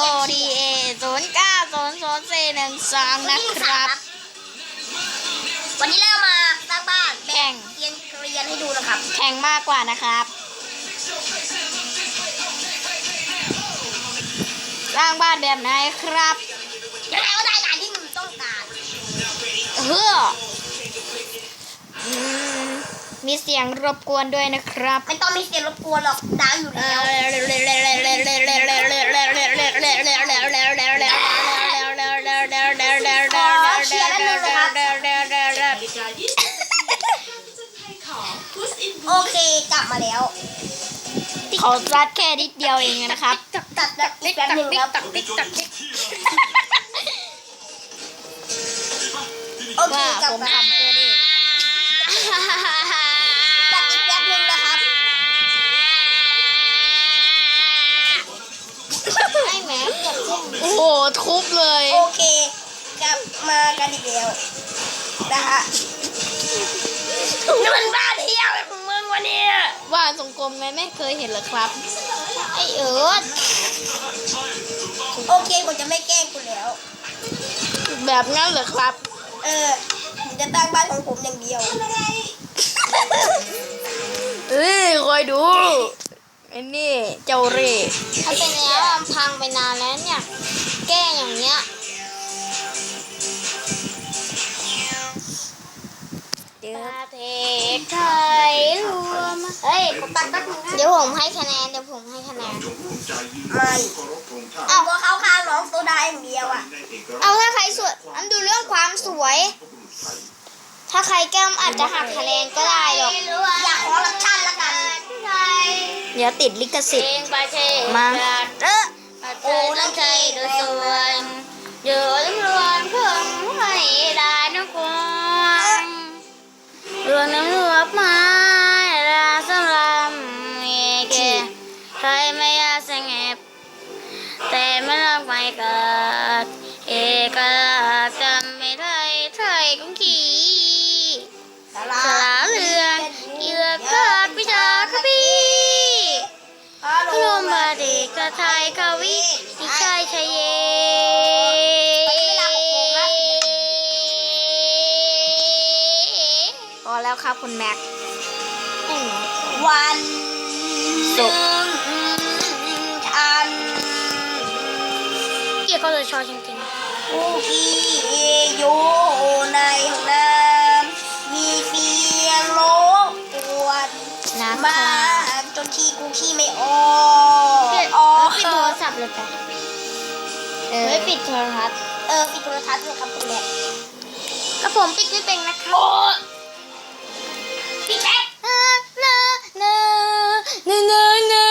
O D A ศูนย์เก้าศูนย์ศูนย์สี่หนึ่งสองนะครับ วันนี้เรามาสร้างบ้านแข่งเรียนเรียนให้ดูนะครับ แข่งมากกว่านะครับสร้างบ้านแบบไหนครับยังไงก็ได้อย่างที่มึงต้องการเฮ้ออืมมีเสียงรบกวนด้วยนะครับ ไม่ต้องมีเสียงรบกวนหรอกดังอยู่แล้ว มาแล้วเขารัดแค่นิดเดียวเองนะครับจับจับจับอีกแป๊บหนึงครับโอเคว่ากลับผมมาทำเกินเองจับอีกแป๊บหนึงนะครับไอ้แม่เกือบโอ้โหทุบเลย โอเค กลับมากันอีกแล้วนะฮะนี่มันบ้า เนี่ย ว่าทรงกลมไงไม่เคยเห็นเหรอครับ ไอเอิร์ธโอเคผมจะไม่แกล้งคุณแล้ว แบบนั้นเหรอครับ เออผมจะตั้งบ้านของผมอย่างเดียวเอ้ยคอยดูไอ้นี่เจ้าเร่ถ้าเป็นแล้วมันพังไปนานแล้วเนี่ย แก้อย่างเนี้ย เดี๋ยวเทศไทยรวมเฮ้ยผมตัดแป๊บนึงนะเดี๋ยวผมให้คะแนนเดี๋ยวผมให้คะแนนไม่เอาก็เข้าข้างน้องโซดาอย่างเดียวอะเอาถ้าใครสวยอันดูเรื่องความสวย ถ้าใครแก้มอาจจะหักคะแนนก็ได้หรอกอยากขอรับชันละกันเดี๋ยวติดลิขสิทธิ์มาเออโอ้น้ำใจดูสวยเดี๋ยว เครับคุณแม็กวันหศุนึ่กร์งทันเกียร์ก็เลยชอบจริงกูขี้อยู่ในห้องน้ำมีเสียงรบกวนๆนะคมารับกจนขี้กูขี้ไม่ออกเออออกปิดโทรศัพท์เลยไปเออปิดโทรทัศน์เออปิดโทรทัศน์เลยครับคุณแม่ก็ผมปิดไม่เป็นนะครับโอ้ พี่แท็กเนะนะนอะนะเนะ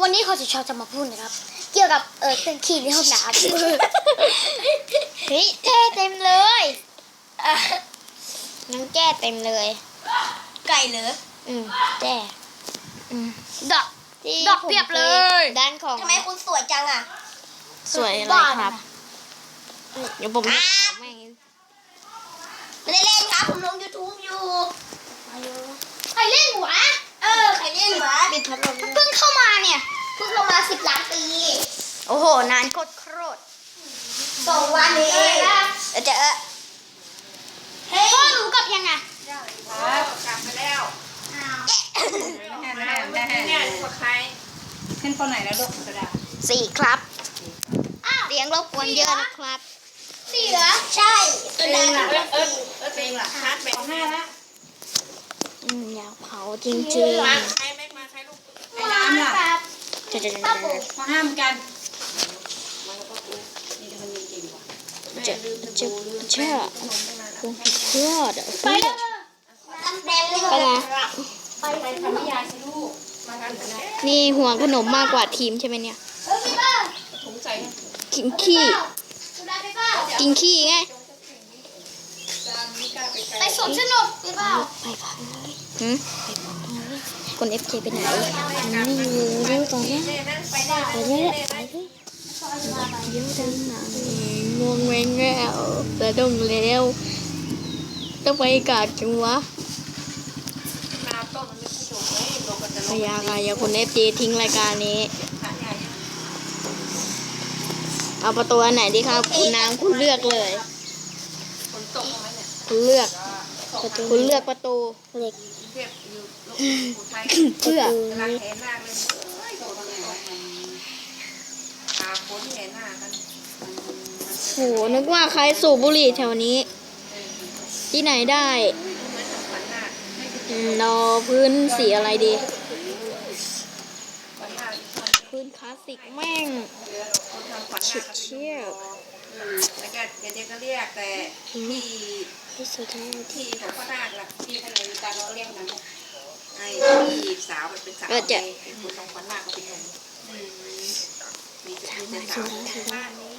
วันนี้ขาจะชจะมาพูดนะครับ เกี่ยวกับเออเครื่องขี้ในห้องน้ำเฮ้ยแก้เต็มเลยน้ำแก้เต็มเลย ไก่เหรออืมแก้อืมดอกที่ดอกเพียบเลย ด้านของทำไมคุณสวยจังอะ สวยอะไรครับ เดี๋ยวผมจะขอแม่งไม่ได้เล่นครับ ผมลง YouTube อยู่ ครเล่นหัวเออใครเล่นวะปิดพัดลมเพิ่งเข้ามาเนี่ยเพิ่งลงมาสิบล้านปีโอ้โห นานโคตรโคตรสองวันเองเออจะเออเฮ้ยพ่อหนูกลับยังไงเนี่ยกดใครขึ้นปนไหนแล้วลูกกระดาษสี่ครับเสียงรบกวนเยอะนะครับสี่เหรอใช่ตัวนั้นเออะอเออเออเพลงล่ะชาร์จแบตห้าละ อืมอยากเผาจริงมาใครไม่มาใครลูกไอ้น้ำล่ะๆจะจะจะมาห้ามกันนี่มันจริงๆว่ะจะจะเชื่อคงผิดเชื่อเดี๋ยวไปเลยทำแดงเลยไปนะไปไปทำนิยายสิลูก มากันกันนะนี่ห่วงขนมมากกว่าทีมใช่ไหมเนี่ยถุงใส่กินขี้กินขี้ไง จานไม่กล้าไปไกลไปสวนสนุกพี่เป้าไปพังเลย หืมคนเอฟเคไปไหนไม่รู้รู้ตอนนี้ยเน่นั่งไปได้ไปเลยไปยเดี๋ยวดังหนังงงแงงแล้วแต่ดงแล้วต้องไปกาดจังวะมาต้นมันไม่ถูกเลยโดนกันจะพยากายาคนเอฟจีทิ้งรายการนี้ เอาประตูอันไหนดีครับ คุณนางคุณเลือกเลย คุณเลือกคุณเลือกประตูเหล็ก เทียบอยู่ลงอุทัยเพื่อกำลังแห่นาเลยเอ้ยฝนเนี่ยตาฝนแห่นากันโหนึกว่าใครสูบบุหรี่แถวนี้ ที่ไหนได้เหมือนทำขวัญนาคอืมเราพื้นสีอะไรดี พื้นคลาสสิกแม่งฉุดเชี่ย อืมแล้วก็เดี๋ยวก็เรียกแต่ที่ที่สุดท้ายที่ของพ่อนาคล่ะที่ภายในการเราเรียกนั้นไอ้ที่สาวมันเป็นสาวเออจะเป็นคนทำขวัญนาคเขาเป็นหนุ่มอืมมีแต่มีแต่สาวบ้านนี้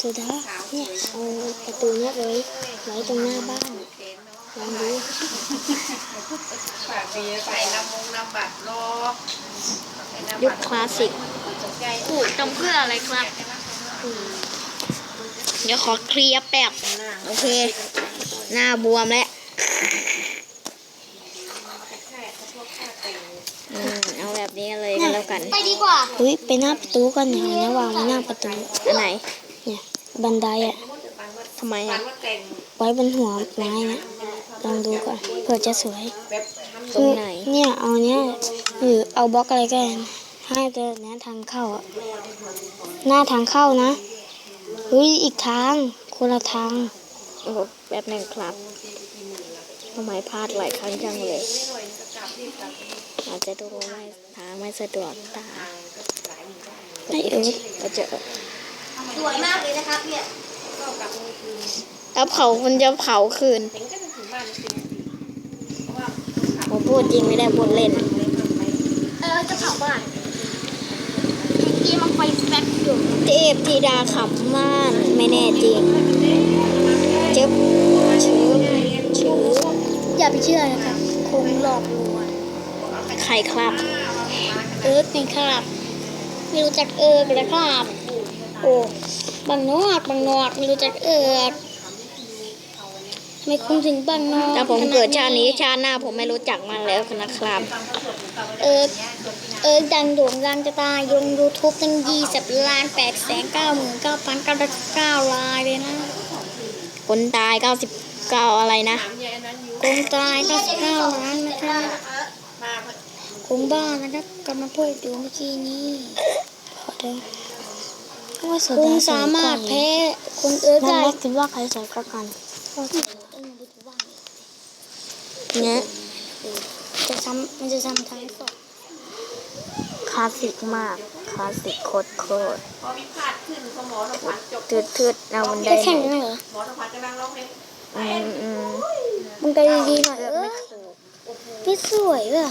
สุดท้ายเนี่ยเอาประตูเนี้ยเลยไว้ตรงหน้าบ้านเห็นเนาะลองดูฝากดีใส่ลำมงลำบัตรรอใส่น้ำยุบัคตรคลาสสิกตกใจผูกจำเพื่ออะไรครับ เดี๋ยวขอเคลียร์แป๊บ โอเค หน้าบวมแล้วแค่พวกแค่เต็งอืมเอาแบบนี้เลยก็แล้วกันไปดีกว่าเฮ้ยไปหน้าประตูก่อนเนี่ยเนี่ยวางไว้หน้าประตูอันไหน เนี่ยบันไดอะทำไมฝัอะนว่าแต่งไว้บนหัวไม้นะลองดูก่อนเผื่อจะสวยแบบทำตรงไหนเนี่ยเอาเนี้ยหรือเอาบล็อกอะไรก็ได้นะให้แต่เนี้ยทางเข้าอะหน้าทางเข้านะ เฮ้ย อีกทาง คนละทางโอ้โหแบบหนึ่งครับทำไมพลาดหลายครั้งจังเลยอาจจะดูไม่ทางไม่สะดวกตาไอเอิร์ธก็จะสวยมากเลยนะครับเนี่ยแล้วเผามันจะเผาคืนเห็นก็จะถึงบ้านจริงเพราะว่าผมพูดจริงไม่ได้พูดเล่น เออจะเผาบ้าน กีมันไฟแฟบอยู่เทพธิดาขำม่านไม่แน่จริงจึ๊บชื้อชื้ออย่าไปเชื่อนะครับคงหลอกลวงใครครับ เอิร์ธไงครับไม่รู้จักเอิร์ธเลยครับโอ้บางนอกบางนอกไม่รู้จักเอิร์ธทำไมคุณถึงบางนอกถ้าผมเกิดชาตินี้ชาติหน้าผมไม่รู้จักมันแล้วนะครับ เอิร์ธ เอิร์ธดังโด่งดังจะตายลงยูทูบตั้งยี่สิบล้านแปดแสนเก้าหมื่นเก้าพันเก้าร้อยเก้าลายเลยนะ คนตาย99อะไรนะถามยายอันนั้นอยู่คงตายเก้าสิบเก้าล้านนะครับมาคงบ้านะครับกำลังพูดอยู่เมื่อกี้นี้พอเด้อคงสามารถแพ้คนเอิร์ธนั่นได้แหละคิดว่าใครสวยกว่ากันเนี่ยจะซ้ำมันจะซ้ำทั้งสอง คลาสสิกมาก คลาสสิกโคตรโคตรพอวิพาทขึ้นพอหมอทำขวัญจบทืดทืดเอาบันไดจะหแข่งน่กัอนยเหรอหมอทำขวัญกำลังร้องเพลงอืมอืมมึงไปดีๆหน่อยเออพี่สวยว่ะ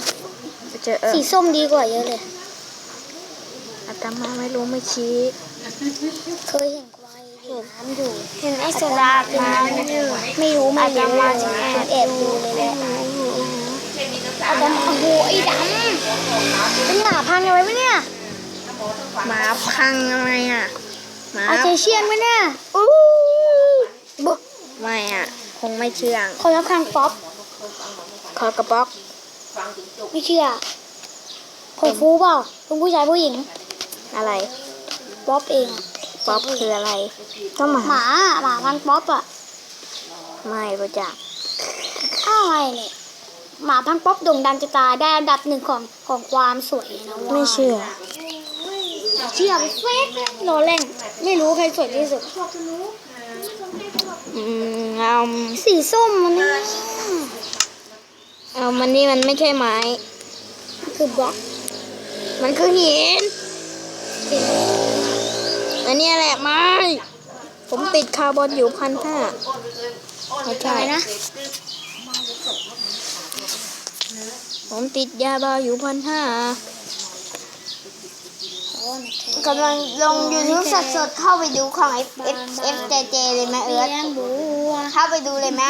จะเจอเออสีส้มดีกว่าเยอะเลยอาตมาไม่รู้ไม่ชี้เคยเห็นควายอยู่น้ำอยู่ เห็นไอ้โซดาเป็นน้ำอยู่ไม่รู้ไม่รู้ฉันแอบดูเลยแหละ เช่นมีน้ำตาเอาดำโอ้โหไอ้ดำเป็นหมาพังอะไรไหมเนี่ยหมอทำขวัญหมาพังอะไรอะหมาอาเจเชียนไหมเนี่ยอู้บุ๊ไม่อะ คงไม่เชื่องคนละพังป๊อปคอกระบอกฟังถึงจบไม่เชื่อคนฟูเปล่าเป็นผู้ชายผู้หญิง อะไร ป๊อปเองอะป๊อปคืออะไร ก็หมาหมาหมาพันป๊อปอะ ไม่รู้จักอะไรเนี่ย หมาพันป๊อปโด่งดังจะตายได้อันดับหนึ่งของของความสวยนะว่าไม่เชื่อ เชื่อไปเฟซโรแรงไม่รู้ใครสวยที่สุดอืมเอาสีส้มมันนี่เอามันนี่มันไม่ใช่ไม้ คือบล็อก มันคือหินอันเนี้ยแหละไม้ ผมติดคาร์บอนอยู่พันห้าไม่ใช่อะไรนะ ผมติดยาบ้าอยู่พันห้ากำลังลงยูทูบสดๆเข้าไปดูของ F F F J J เลยไหมเอิร์ธเข้าไปดูเลยไหม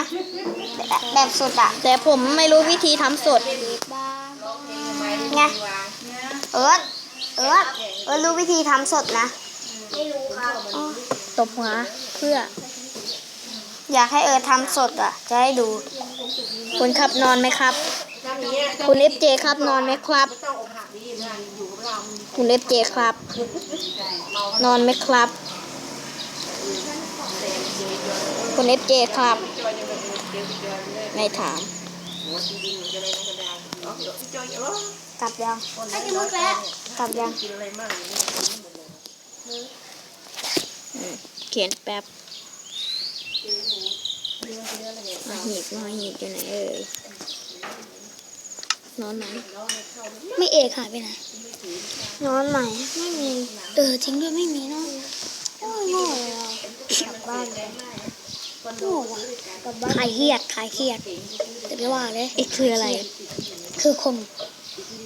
แบบแบบสดอะแต่ผมไม่รู้วิธีทำสดไงเอิร์ธเอิร์ธเอิร์ธรู้วิธีทำสดนะตบหัวเพื่อ อยากให้เอิร์ธทำสดอะจะให้ดูคุณครับนอนไหมครับน้ำนี้ คุณเอฟเจครับนอนไหมครับ คุณเอฟเจครับ นอนไหมครับ คุณเอฟเจครับ ไม่ถาม กลับยังกลับยังเขียนแป๊บมาหีบมาหีบอยู่ไหนเอ่ย นอนไหนน้องให้เข้าไม่ไม่เอกหายไปไหนถือนอนไหนไม่มีเออจริงด้วยไม่มีเนาะโอ้ยโง่เลยอะกลับบ้านแรงมากคนโง่ว่ะกลับบ้านขายเครียดขายเครียดแต่ไม่ว่าเลยอีกคืออะไร คือคม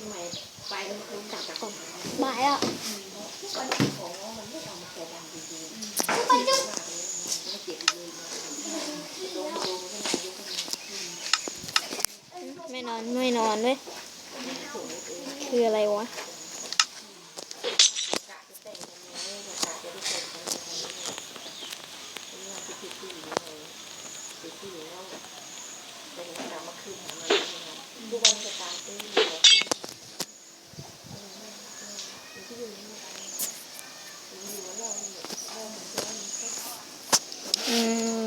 ใหม่ไปแล้วมันคงจับจากของบายอะ ของมันไม่เอามาแกะดำดีๆ ไปจุ๊บ ไม่เจ็บเลยลงลงขึ้นมายกขึ้ นมาไม่นอนไม่นอนเลยคืออะไรวะอืมาเลยดูวันจะตามตื้อหัวขึ้นที่อยู่นี่อยู่ว่าเราเราเหมือนกันอืม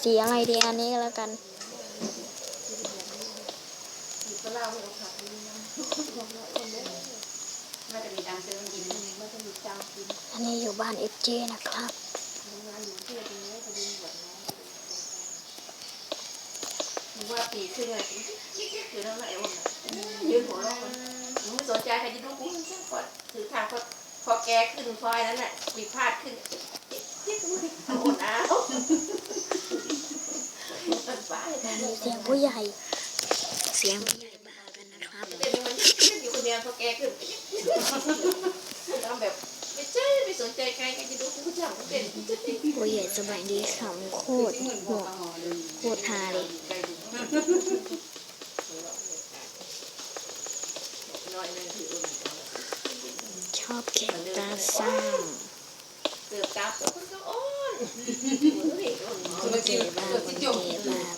สีอะไรดีอันนี้ก็แล้วกัน ก็เล่าให้เราขับดูนะน่าจะ มีดังเซอร์กินน่าจะมีจางกินอันนี้อยู่บ้านเอฟเจนะครับ ทำงานอยู่ที่ตรงนี้พอดีหมดน้องมึงว่าปีขึ้นเลยจิ๊กจิ๊กอยู่นั่นแหละวันยืนหัวเราะมึงไม่สนใจใครจะดูกูมึงแค่กดถือทางพอพอแกขึ้นฟอยนั้นแหละปีพาดขึ้นจิ๊กมึงเอาหมดอ้าวบ้าเลยเสียงผู้ใหญ่ เสียงผู้ใหญ่บ้ากันนะครับเดี๋ยวมันขึ้นอยู่คนเดียวพอแกขึ้น ทำแบบไม่ใช่ไม่สนใจใครใครจะดูกูจังกูเป็นผู้ใหญ่สบายดีขำโคตรหัวโคตรฮาเลยน้อยนึงถืออุ่นชอบเก็บตาซ้เกือบจับแล้วมันก็อ้อนำวันเกบ้าวันเกบ้า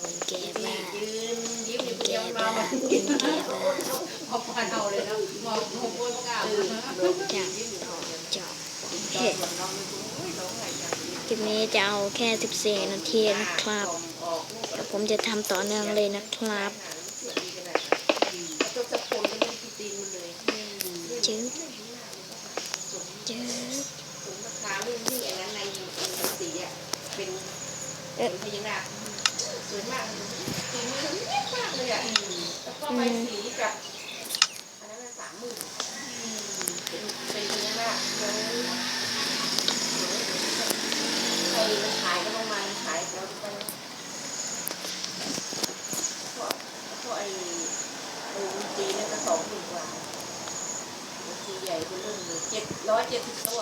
วัน พอพาเอาเลยนะมองมองบนกล้าจากจอบเห็ดคลิปนี้จะเอาแค่ 14 นาทีนะครับ แต่ผมจะทำต่อเนื่องเลยนะครับ จบจะโผล่จะเป็นตีตีมันเลย จืดจืด ผมราคาเรื่องที่อันนั้นในสีอะเป็น เอ๊ะ พญานาคสวยมากสีมือเล็กมากเลยอะแล้วก็ ใบสีกับอันนั้นสามหมื่นเป็นเป็นพญานาเดี๋ยวใครขายก็ประมาณขายแล้วไปพราะเพราะไอ้โอ้ตีนั่นก็สองหมื่นกว่าตีใหญ่เป็นเรื่องเลยเจ็ดร้อยเจ็ดสิบตัว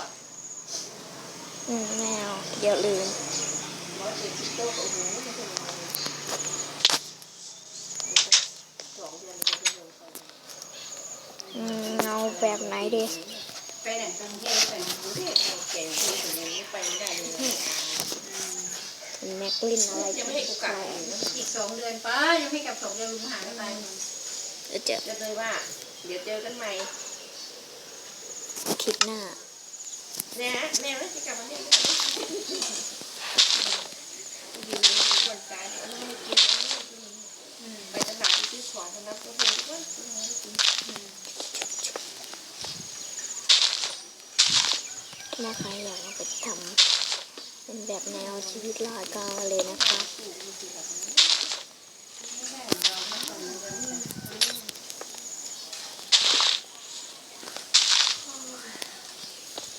อืมแมวเดี๋ยวลืม ร้อยเจ็ดสิบตัวโอ้โหไม่ใช่ยังไงสองเดือนก็จะลงไป อืมเอา แบบไหนดีไปไหนกรุงเทพไปกรุงเทพเก่งที่สุดเลยไปไม่ได้เลยแม็กลินอะไรยังไม่ให้กูกลับอีกสองเดือนป้ายังไม่กลับสองเดือนลุงหาอะไรเดี๋ยวเจอจะเลยว่า เดี๋ยวเจอกันใหม่คลิปหน้าเนี่ยแม่ไม่จะกลับมาเนี่ยไปตลาดซื้อของคนนั้นก็เห็นว่าซื้อมากิ นถ้าใครอยากเอาไปทำเป็นแบบแนวชีวิตรอดก็เอาเลยนะคะ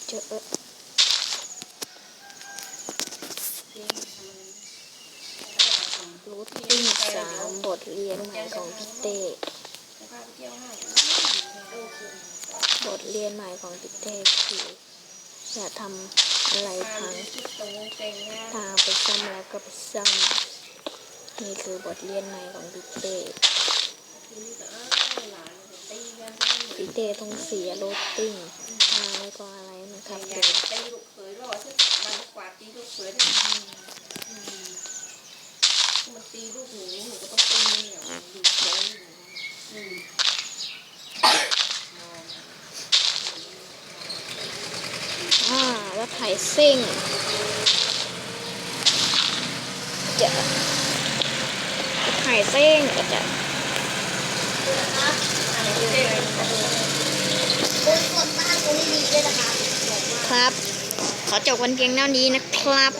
เจอรูทติ้งสามบทเรียนใหม่ของพี่เต้บทเรียนใหม่ของพี่เต้คือ อย่าทำอะไรพาพังไปชุดตรงทางไปซ่อมแล้วก็ไปซ่อมนี่คือบทเรียนใหม่ของพี่เต้นี่ก็หลานตีกันพี่เต้ต้องเสียรถติ้งทางแล้วก็อะไรนะครับเดี๋ยายกตีลูกเขยรอสักมันกวาดตีลูกเขยได้มันตีลูกหนูหนูก็ต้องตีเนี่ยลูกเขยอืม อ่ารถไถ ซิ่งจะไข่เส้นก็จะอะไรที่เรียกอะไรนะคุณกดบ้านตรงนี้ดีด้วยนะคะครับ ขอจบวันเพียงเท่านี้นะครับ